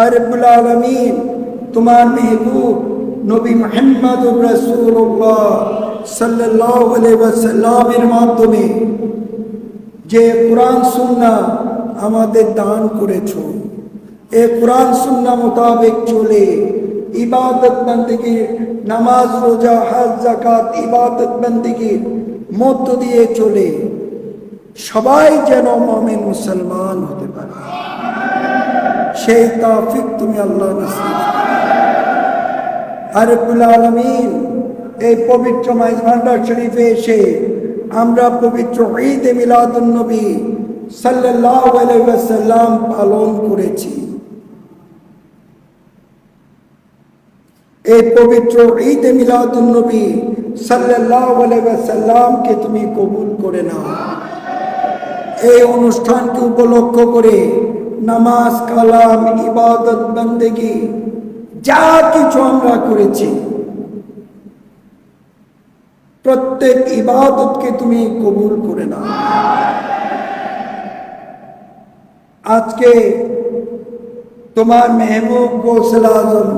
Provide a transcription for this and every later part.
আর রব্বুল আলমিন তোমার মেহবুব নবী মোহাম্মদ রসুল্লাহ সাল্লাহ সাল্লামের মাধ্যমে যে কোরআন, সুন্না আমাদের দান করেছ। এ কোরআন, সুন্না মোতাবেক চলে ইবাদত বন্দিগি নামাজ, রোজা, হাজ জাকাত ইবাদত বন্দিগির মধ্য দিয়ে চলে। সবাই যেন মমিন মুসলমান হতে পারে। সেই তাফিক তুমি আল্লাহ আরেবুল আলমিন, এই পবিত্র মাইজ ভান্ডার শরীফে এসে আমরা পবিত্র ঈদ মিলাদুন্নবী সাল্লাহ আলাইসাল্লাম পালন করেছি। এই পবিত্র ঈদ মিলাদুন্নবী সাল্লাহ আলাইসাল্লামকে তুমি কবুল করে নাও। এই অনুষ্ঠানকে উপলক্ষ করে নামাজ, কালাম, ইবাদত, বন্দেগি, যা কিছু আমরা করেছি। প্রত্যেক ইবাদতকে তুমি কবুল করে নাও। আজকে তোমার মেহবুব গৌসল আজম,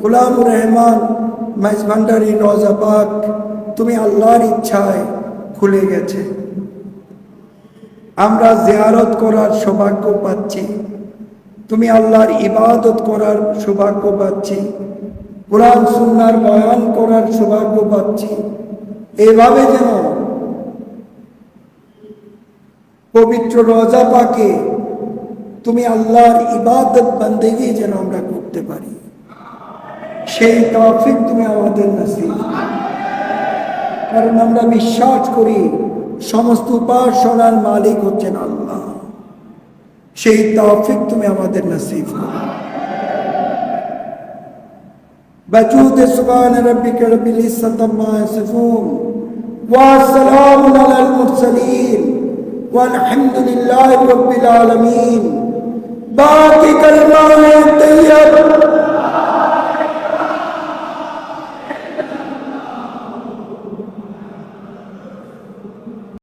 গুলাম রহমান মাইজ ভান্ডারি রোজাবাগ তুমি আল্লাহর ইচ্ছায় খুলে গেছে। আমরা জিয়ারত করার সৌভাগ্য পাচ্ছি। তুমি আল্লাহর ইবাদত করার সৌভাগ্য পাচ্ছি। কোরআন, সুন্নার বয়ান করার সৌভাগ্য পাচ্ছি। এভাবে যেন পবিত্র রজা পাকে তুমি আল্লাহর ইবাদত বন্দেগি যেন আমরা করতে পারি। সেই তফিক তুমি আমাদের নসিব। কারণ আমরা বিশ্বাস করি সমস্ত উপাসনার মালিক হচ্ছেন আল্লাহ সেই তৌফিক তুমি আমাদের নসিব করো بجود سبحان ربك رب العزة عما يصفون وسلام على المرسلين والحمد لله رب العالمين باقي كلمة طيب